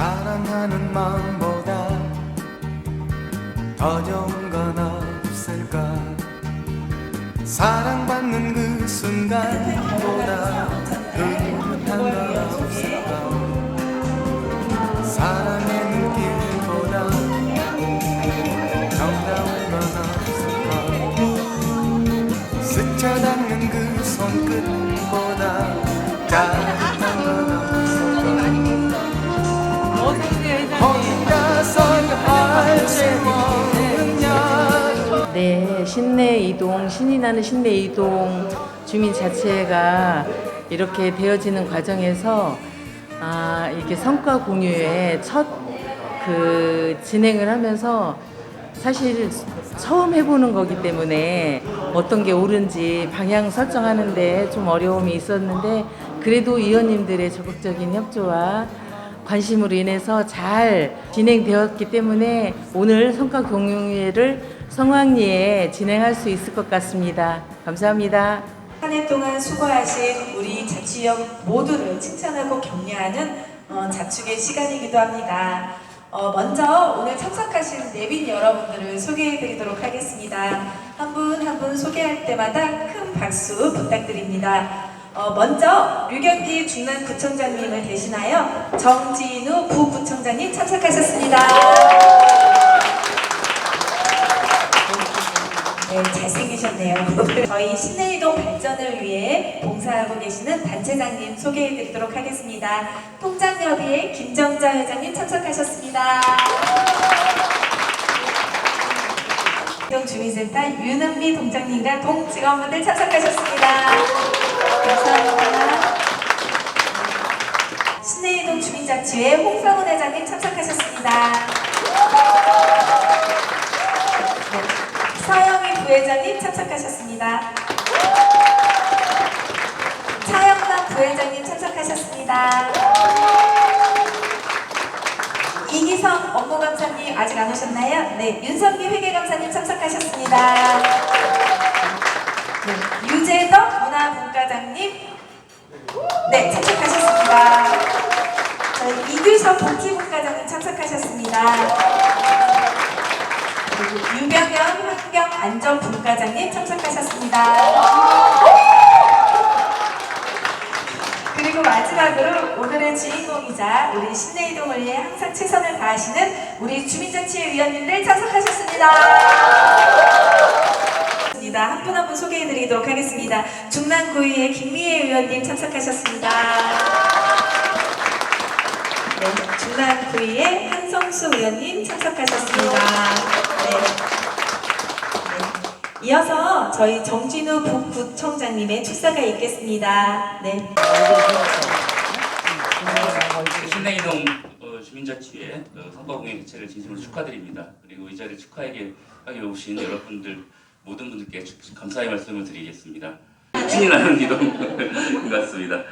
사랑하는 마음보다 더 좋은 건 없을까? 사랑받는 그 순간보다 흐뭇한 건 없을까? 사랑의 눈길보다 정다운 건 없을까? 스쳐 닿는 그 손끝보다 네, 신내 이동, 신이 나는 신내 이동 주민 자체가 이렇게 되어지는 과정에서 아, 이렇게 성과 공유에 첫그 진행을 하면서 사실 처음 해보는 거기 때문에 어떤 게 옳은지 방향 설정하는데 좀 어려움이 있었는데 그래도 위원님들의 적극적인 협조와 관심으로 인해서 잘 진행되었기 때문에 오늘 성과 공유회를 성황리에 진행할 수 있을 것 같습니다. 감사합니다. 한 해 동안 수고하신 우리 자치역 모두를 칭찬하고 격려하는 어, 자축의 시간이기도 합니다. 어, 먼저 오늘 참석하신 내빈 여러분들을 소개해드리도록 하겠습니다. 한 분 한 분 소개할 때마다 큰 박수 부탁드립니다. 어, 먼저 류경기 중남구청장님을 대신하여 정진우 부구청장님 참석하셨습니다. 네, 잘생기셨네요. 저희 신내이동 발전을 위해 봉사하고 계시는 단체장님 소개해드리도록 하겠습니다. 통장협의회 김정자 회장님 참석하셨습니다. 이동 주민센터 윤은미 동장님과 동직원분들 참석하셨습니다. 감사합니다. 신내이동 주민자치회 홍성훈 회장님 참석하셨습니다. 서영희 부회장님 참석하셨습니다. 차영남 부회장님 참석하셨습니다. 이기성 업무감사님 아직 안 오셨나요? 네, 윤선미 회계감사님 참석하셨습니다. 네, 유재덕 문화분과장님 네, 참석하셨습니다. 저희 이규섭 복지분과장님 참석하셨습니다. 그리고 유병현 환경안전분과장님 참석하셨습니다. 그리고 마지막으로 오늘의 주인공이자 우리 신내이동을 위해 항상 최선을 다하시는 우리 주민자치회 위원님들 참석하셨습니다. 한 분 한 분 소개해드리도록 하겠습니다. 중남구의회 김미애 의원님 참석하셨습니다. 네, 중남구의회 한성수 의원님 참석하셨습니다. 네. 네. 이어서 저희 정진우 북구청장님의 축사가 있겠습니다. 네. 신내이동 어, 주민자치회 어, 선거공예 개최를 진심으로 축하드립니다. 그리고 이 자리에 축하에게 하게 오신 여러분들 모든 분들께 주- 감사의 말씀을 드리겠습니다. 신이 나는 이동 같습니다.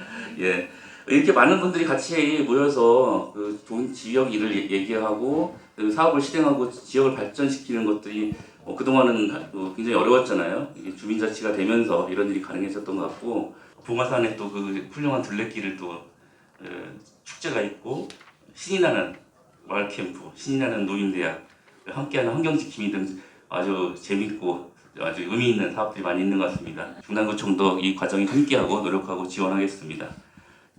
예. 이렇게 많은 분들이 같이 모여서 그 좋은 지역 일을 얘- 얘기하고 그 사업을 실행하고 지역을 발전시키는 것들이 어, 그동안은 어, 굉장히 어려웠잖아요. 이게 주민자치가 되면서 이런 일이 가능해졌던 것 같고 봉화산에 또 그 훌륭한 둘레길을 또 어, 축제가 있고 신이 나는 마을 캠프, 신이 나는 노인대학, 함께하는 환경지킴이 등 아주 재밌고 아주 의미 있는 사업들이 많이 있는 것 같습니다. 중남구청도 이 과정에 함께하고 노력하고 지원하겠습니다.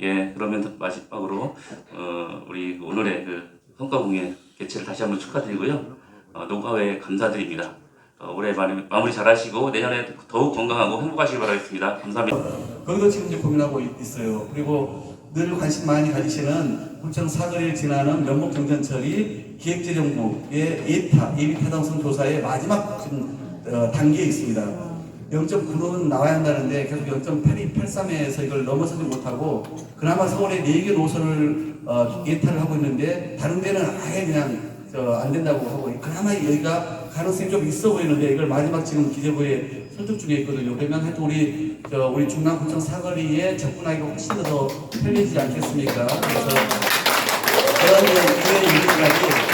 예, 그러면 마지막으로 어, 우리 오늘의 그 성과공예 개최를 다시 한번 축하드리고요. 어, 녹화회 감사드립니다. 어, 올해 마무리, 잘하시고 내년에 더욱 건강하고 행복하시길 바라겠습니다. 감사합니다. 거기도 지금 고민하고 있- 있어요. 그리고 늘 관심 많이 가지시는 부천 사거리를 지나는 면목 정전철이 기획재정부의 예타, 예비타당성 조사의 마지막 어, 단계에 있습니다. 0.9는 나와야 한다는데 계속 0.82, 83에서 이걸 넘어서지 못하고 그나마 서울의 4개 노선을 어, 예타를 하고 있는데 다른 데는 아예 그냥 저, 안 된다고 하고 그나마 여기가 가능성이 좀 있어 보이는데 이걸 마지막 지금 기재부에 설득 중에 있거든요. 그러면 하여튼 우리 저 우리 중남구청 사거리에 접근하기가 훨씬 더 편리해지지 않겠습니까? 그래서 이의 일까지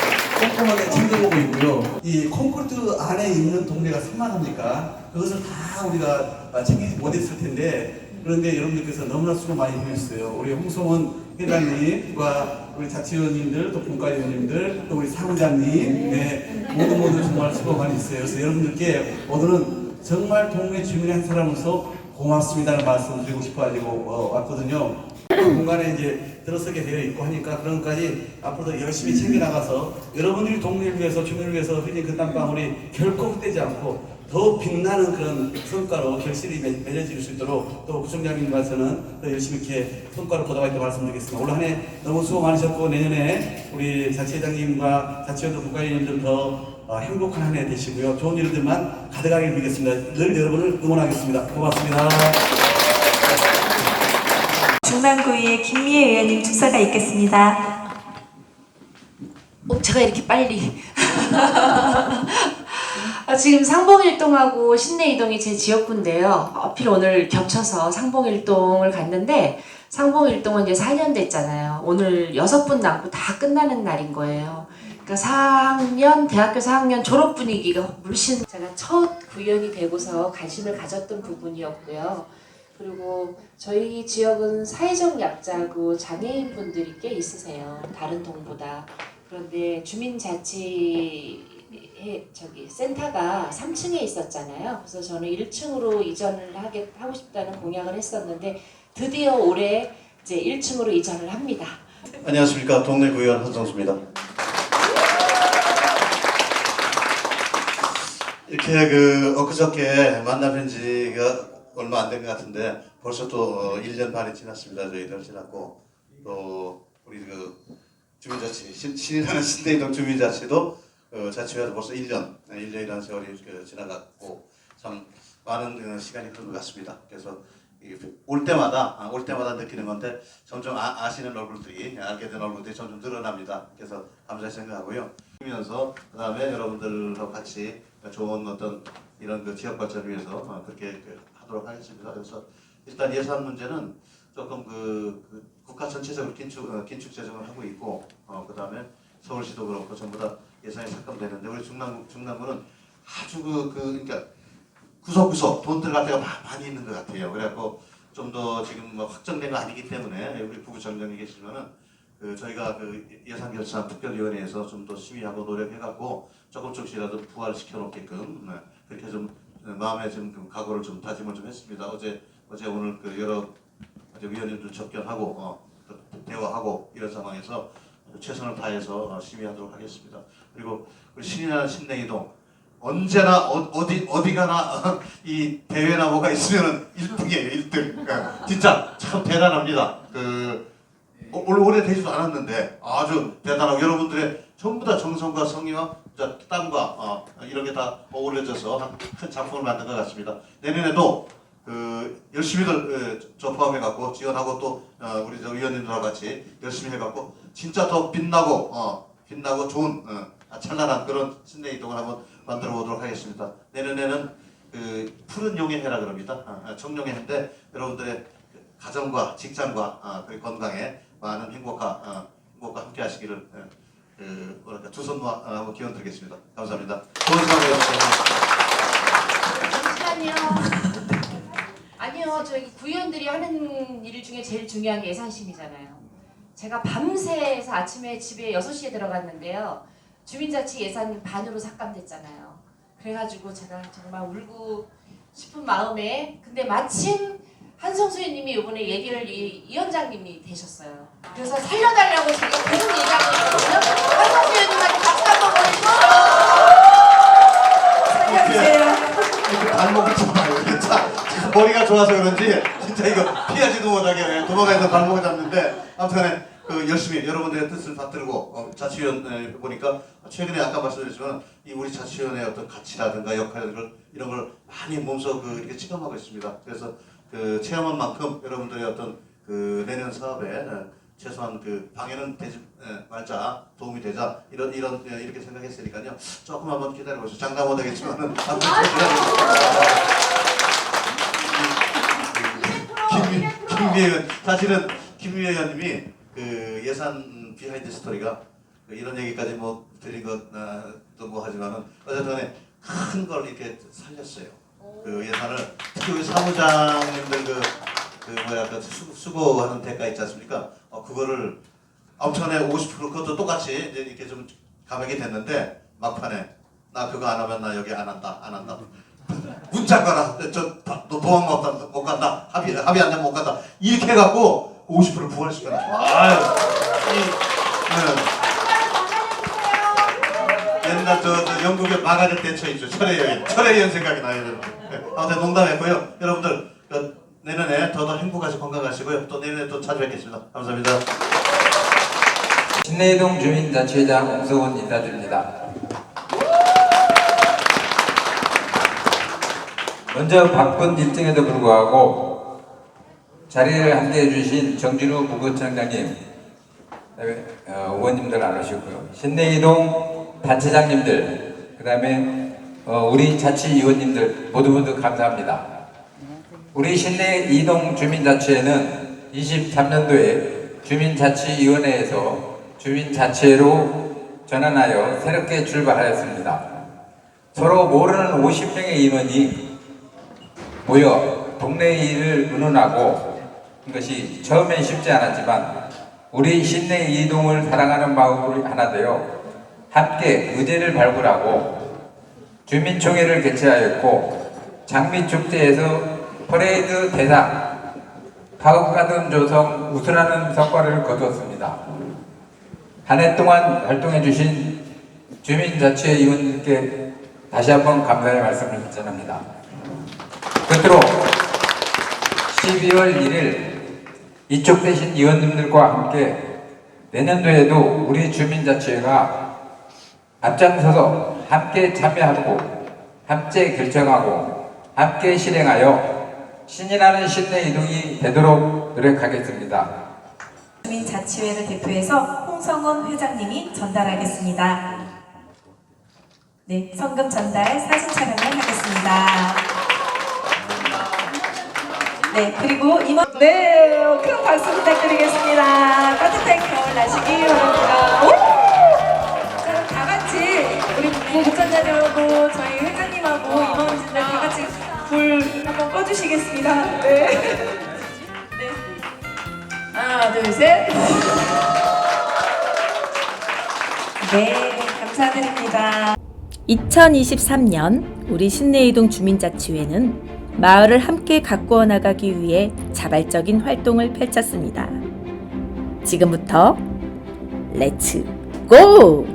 꼼꼼하게 챙겨보고 있고요. 이 콘크리트 안에 있는 동네가 산만합니까? 그것을 다 우리가 아, 챙기지 못했을 텐데 그런데 여러분들께서 너무나 수고 많이 해주셨어요. 우리 홍성원 회장님과 우리 자치위원님들 또 분과위원님들 또 우리 사무장님 네, 모두 모두 정말 수고 많이 했어요. 그래서 여러분들께 오늘은 정말 동네 주민의 한 사람으로서 고맙습니다는 말씀 드리고 싶어가지고 어, 왔거든요. 공간에 이제 들어서게 되어 있고 하니까 그런 것까지 앞으로도 열심히 챙겨나가서 여러분들이 동네를 위해서 주민을 위해서 흘린 그 땀방울이 결코 헛되지 않고 더 빛나는 그런 성과로 결실이 맺- 맺어질 수 있도록 또 구청장님께서는 더 열심히 이렇게 성과를 때 말씀드리겠습니다. 올 한 해 너무 수고 많으셨고 내년에 우리 자치회장님과 자치원도 국가위원님들 더 어, 행복한 한 해 되시고요. 좋은 일들만 가득하게 빌겠습니다. 늘 여러분을 응원하겠습니다. 고맙습니다. 중랑구의 김미애 의원님 축사가 있겠습니다. 어, 제가 이렇게 빨리. 아, 지금 상봉일동하고 신내이동이 제 지역구인데요. 하필 오늘 겹쳐서 상봉일동을 갔는데 상봉일동은 이제 4년 됐잖아요. 오늘 여섯 분 남고 다 끝나는 날인 거예요. 그러니까 4학년, 대학교 4학년 졸업 분위기가 물씬 제가 첫 구연이 되고서 관심을 가졌던 부분이었고요. 그리고 저희 지역은 사회적 약자고 장애인 분들이 꽤 있으세요. 다른 동보다. 그런데 주민자치 해- 저기 센터가 3층에 있었잖아요. 그래서 저는 1층으로 이전을 하게 하고 싶다는 공약을 했었는데 드디어 올해 이제 1층으로 이전을 합니다. 안녕하십니까 동네 구의원 한성수입니다. 이렇게 그 엊그저께 만나뵌 지가 얼마 안 된 것 같은데 벌써 또 어, 1년 반이 지났습니다. 저희들 지났고 또 우리 그 주민자치 신- 신이라는 신대이동 주민자치도 어, 자치회도 벌써 1년 1년이라는 세월이 그 지나갔고 참 많은 어, 시간이 흐른 것 같습니다. 그래서 올 때마다 아, 올 때마다 느끼는 건데 점점 아, 아시는 얼굴들이 알게 된 얼굴들이 점점 늘어납니다. 그래서 감사히 생각하고요. 하면서 그다음에 여러분들과 같이 좋은 어떤 이런 그 지역 발전을 위해서 어, 그렇게 그 하도록 하겠습니다. 그래서 일단 예산 문제는 조금 그, 그 국가 전체적으로 긴축 어, 긴축 재정을 하고 있고 어, 그 다음에 서울시도 그렇고 전부 다 예산이 삭감되는데 우리 중남부 중남부는 아주 그, 그 그러니까 구석구석 돈 들어갈 데가 마- 많이 있는 것 같아요. 그래갖고 좀 더 지금 뭐 확정된 거 아니기 때문에 우리 부부장님이 계시면은 그 저희가 그 예산 결산 특별위원회에서 좀 더 심의하고 노력해갖고 조금 조금씩이라도 부활시켜 놓게끔 네, 그렇게 좀 마음에 좀, 좀 각오를 좀 다짐을 좀 했습니다. 어제 어제 오늘 그 여러 위원님들 접견하고 어, 또 대화하고 이런 상황에서 최선을 다해서 어, 심의하도록 하겠습니다. 그리고 신이나 신내이동 언제나 어, 디 어디 가나 이 대회나 뭐가 있으면 1등이에요 1등 그러니까 진짜 참 대단합니다 그 어, 올 오래 되지도 않았는데 아주 대단하고 여러분들의 전부 다 정성과 성의와 자, 땀과 어, 이런 게 다 어우러져서 한 큰 작품을 만든 것 같습니다 내년에도 그 열심히들 어, 저 포함해갖고 지원하고 또 어, 우리 저 위원님들하고 같이 열심히 해갖고 진짜 더 빛나고 어, 빛나고 좋은 어, 찬란한 그런 신내 이동을 한번 만들어 보도록 하겠습니다. 내년에는 그 푸른 용의 해라 그럽니다. 아, 아, 청룡의 해인데 여러분들의 그 가정과 직장과 아, 그리고 건강에 많은 행복과 아, 행복과 함께 하시기를 예, 그 뭐랄까 두손 모아 아, 기원 드리겠습니다. 감사합니다. 좋은 되셨습니다. 잠시만요. 아니요, 저희 구의원들이 하는 일 중에 제일 중요한 게 예산심이잖아요. 제가 밤새서 아침에 집에 6시에 들어갔는데요. 주민자치 예산 반으로 삭감됐잖아요. 그래가지고 제가 정말 울고 싶은 마음에 근데 마침 한성수 의원님이 이번에 얘기를 이, 이 원장님이 되셨어요. 그래서 살려달라고 제가 계속 얘기하고 있거든요. 한성수 의원님한테 박수 한번 보내주세요. 살려주세요. 진짜 지금 머리가 좋아서 그런지 진짜 이거 피하지도 못하게 그냥 도망가서 발목을 잡는데 아무튼 그 열심히 여러분들의 뜻을 받들고 어, 자치위원 보니까 최근에 아까 말씀드렸지만 이 우리 자치위원의 어떤 가치라든가 역할들 이런 걸 많이 몸소 그 이렇게 체감하고 있습니다. 그래서 그 체험한 만큼 여러분들의 어떤 그 내년 사업에 어, 최소한 그 방해는 되지 에, 말자 도움이 되자 이런 이런 예, 이렇게 생각했으니까요. 조금 한번 기다려 보시죠. 장담 못하겠지만은 한번 김미 김미애 의원. 사실은 김미애 의원님이 그 예산 비하인드 스토리가 그 이런 얘기까지 뭐 드린 것도 뭐 하지만은 어쨌든 큰 걸 이렇게 살렸어요. 그 예산을 특히 우리 사무장님들 그, 그 뭐야 그 수, 수고하는 대가 있지 않습니까? 어, 그거를 아홉천에 50% 그것도 똑같이 이제 이렇게 좀 감액이 됐는데 막판에 나 그거 안 하면 나 여기 안 한다 안 한다. 문자 가라. 저 너 도망 못 간다 못 간다. 합의 합의 안 되면 못 간다. 이렇게 해갖고 50% 부활시켜놨어 아유. 이 네. 옛날 저, 저 영국의 마가렛 대처 있죠 철의 여인 철의 여인 생각이 나요 네. 아무튼 농담했고요 여러분들 그 내년에 더더 행복하시고 건강하시고요 또 내년에 또 찾아뵙겠습니다 감사합니다. 신내동 주민자치회장 홍성원 인사드립니다. 먼저 바쁜 일정에도 불구하고 자리를 함께해 주신 정진우 부구청장님, 어, 의원님들 안 오셨고요. 신내이동 단체장님들, 그 다음에 어, 우리 자치위원님들 모두 모두 감사합니다. 우리 신내이동 주민자치회는 23년도에 주민자치위원회에서 주민자치회로 전환하여 새롭게 출발하였습니다. 서로 모르는 50명의 인원이 모여 동네 일을 의논하고 한 것이 처음엔 쉽지 않았지만 우리 신내 이동을 사랑하는 마음으로 하나 되어 함께 의제를 발굴하고 주민총회를 개최하였고 장미축제에서 퍼레이드 대상 가옥가든 조성 우수라는 성과를 거두었습니다. 한 해 동안 활동해 주신 주민자치회 의원님께 다시 한번 감사의 말씀을 전합니다. 끝으로 12월 1일 이쪽 대신 의원님들과 함께 내년도에도 우리 주민자치회가 앞장서서 함께 참여하고 함께 결정하고 함께 실행하여 신이 나는 신내 이동이 되도록 노력하겠습니다. 주민자치회를 대표해서 홍성원 회장님이 전달하겠습니다. 네, 성금 전달 사진 촬영을 하겠습니다. 네, 그리고 이번 네, 큰 박수 부탁드리겠습니다. 따뜻한 겨울 나시기 바랍니다. 자, 같이 우리 부부전자님하고 저희 회장님하고 임원진들 다 같이 불 한번 꺼주시겠습니다. 네. 네. 하나, 둘, 셋. 네, 감사드립니다. 2023년 우리 신내이동 주민자치회는 마을을 함께 가꾸어 나가기 위해 자발적인 활동을 펼쳤습니다. 지금부터 렛츠 고!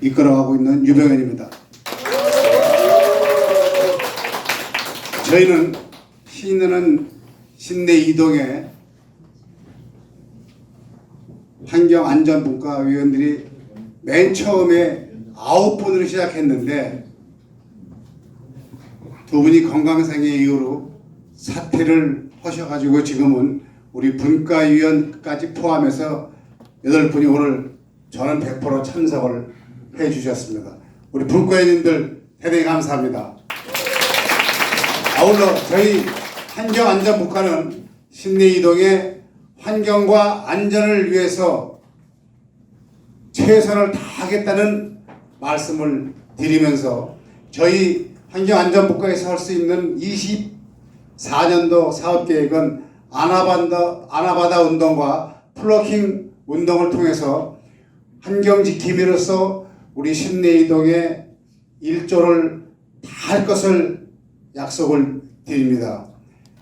이끌어가고 있는 유병현입니다. 저희는 신인은 신내 이동의 환경 안전 국가 위원들이 맨 처음에 아홉 분으로 시작했는데 두 분이 건강상의 이유로 사퇴를 하셔가지고 지금은 우리 분과위원까지 포함해서 여덟 분이 오늘 저는 100% 참석을 해 주셨습니다. 우리 분과위원님들 대단히 감사합니다. 아울러 저희 환경안전국가는 신내 이동의 환경과 안전을 위해서 최선을 다하겠다는 말씀을 드리면서 저희 환경안전국가에서 할 수 있는 24년도 사업계획은 아나바다, 아나바다 운동과 플로킹 운동을 통해서 환경 지킴이로서 우리 신내 이동의 일조를 다할 것을 약속을 드립니다.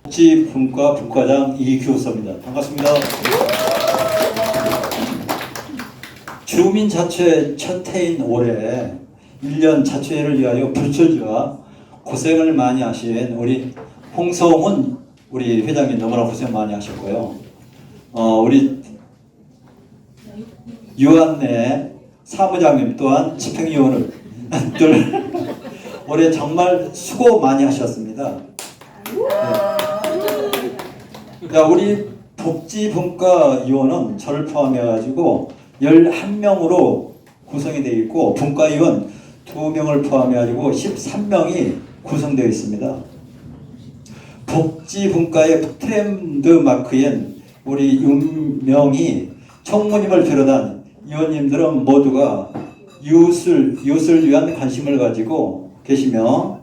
복지분과 분과장 이규섭입니다. 반갑습니다. 주민자치회 첫 해인 올해 1년 자치회를 위하여 불철주와 고생을 많이 하신 우리 홍성훈 우리 회장님 너무나 고생 많이 하셨고요. 어, 우리 유한내 사무장님 또한 집행위원을 들 올해 정말 수고 많이 하셨습니다. 네. 야, 우리 복지분과위원은 저를 포함해가지고 11명으로 구성이 되어 있고 분과위원 2명을 포함해가지고 13명이 구성되어 있습니다. 복지분과의 트렌드 마크인 우리 윤명이 총무님을 비롯한 위원님들은 모두가 이웃을, 이웃을 위한 관심을 가지고 계시며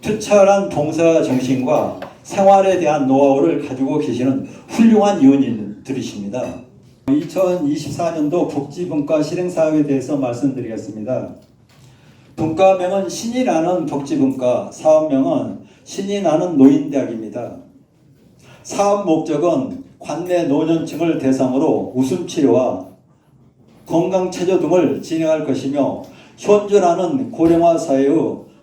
투철한 봉사 정신과 생활에 대한 노하우를 가지고 계시는 훌륭한 위원님들이십니다. 2024년도 복지분과 실행사업에 대해서 말씀드리겠습니다. 분과명은 신이 나는 복지분과, 사업명은 신이 나는 노인대학입니다. 사업 목적은 관내 노년층을 대상으로 웃음치료와 건강체조 등을 진행할 것이며 현존하는 고령화 사회의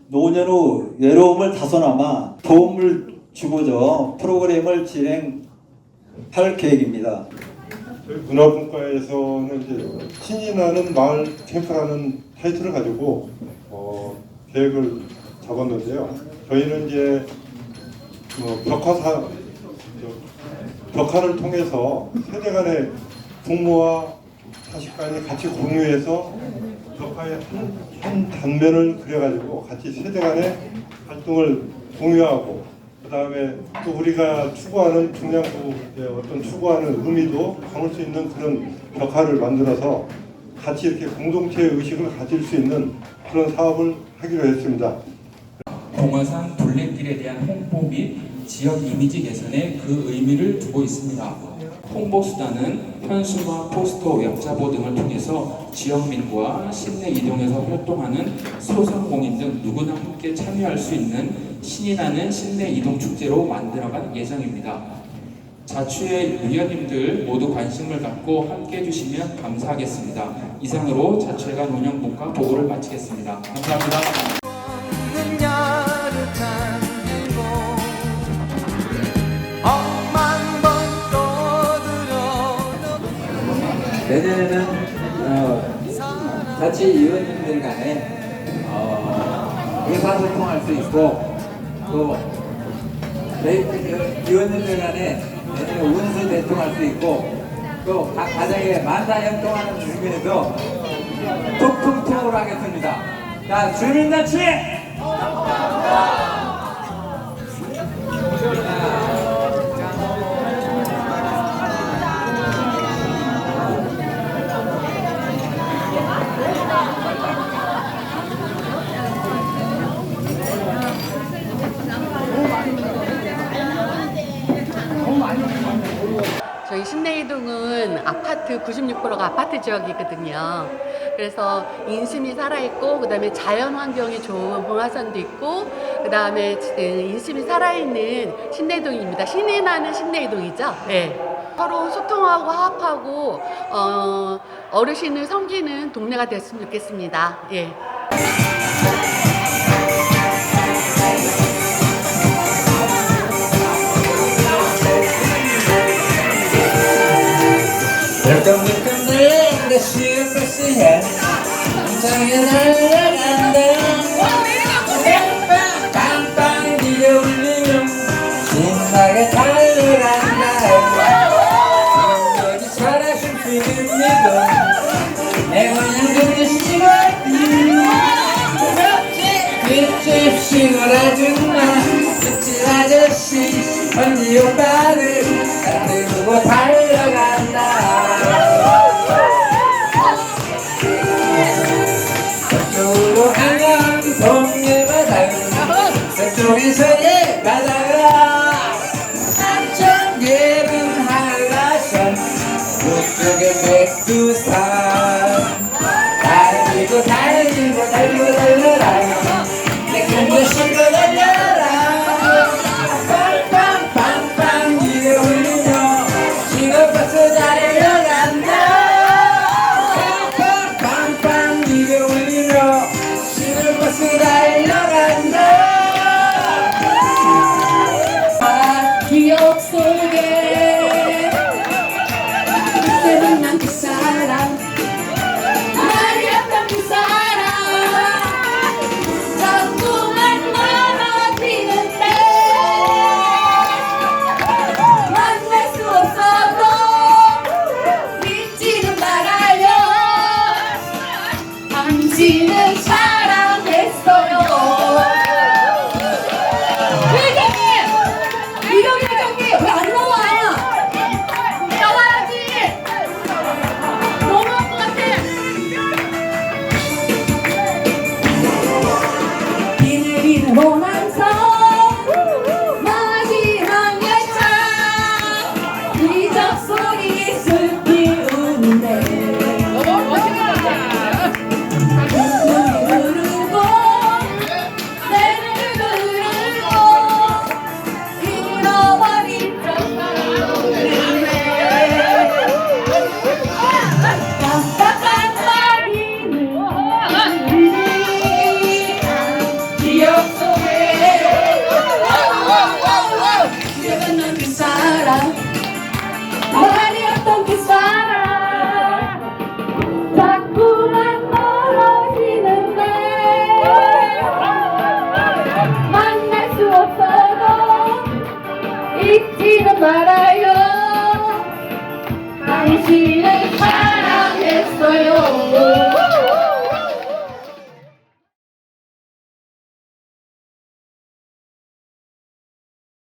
노년 후 외로움을 다소나마 도움을 주고자 프로그램을 진행할 계획입니다. 문화분과에서는 이제 신이 나는 마을 캠프라는 타이틀을 가지고 어, 계획을 잡았는데요. 저희는 이제 어, 벽화사 저, 벽화를 통해서 세대 간의 부모와 간이 같이 공유해서 벽화의 한, 한 단면을 그려가지고 같이 세대 간의 활동을 공유하고 그 다음에 또 우리가 추구하는 중량부 어떤 추구하는 의미도 담을 수 있는 그런 벽화를 만들어서 같이 이렇게 공동체 의식을 가질 수 있는 그런 사업을 하기로 했습니다. 동화산 둘레길에 대한 홍보 및 지역 이미지 개선에 그 의미를 두고 있습니다. 홍보 수단은 현수막, 포스터, 웹자보 등을 통해서 지역민과 시내 이동에서 활동하는 소상공인 등 누구나 함께 참여할 수 있는 신이 나는 시내 이동 축제로 만들어갈 예정입니다. 자취회 위원님들 모두 관심을 갖고 함께 해주시면 감사하겠습니다. 이상으로 자취회가 운영분과 보고를 마치겠습니다. 감사합니다. 내년에는 어, 자치위원님들 간에 어, 의사소통할 수 있고 또 저희 위원님들 간에 내년에 운수 대통할 수 있고 또 각 가정에 만사형통하는 의미에서 톡톡톡을 하겠습니다. 자 주민자치 아파트 96%가 아파트 지역이거든요. 그래서 인심이 살아있고 그다음에 자연 환경이 좋은 봉화산도 있고 그다음에 인심이 살아있는 신내이동입니다. 신이 나는 신내이동이죠. 네. 서로 소통하고 화합하고 어, 어르신을 섬기는 동네가 됐으면 좋겠습니다. 예. 덜컹덜컹 섹시해 장에 날아간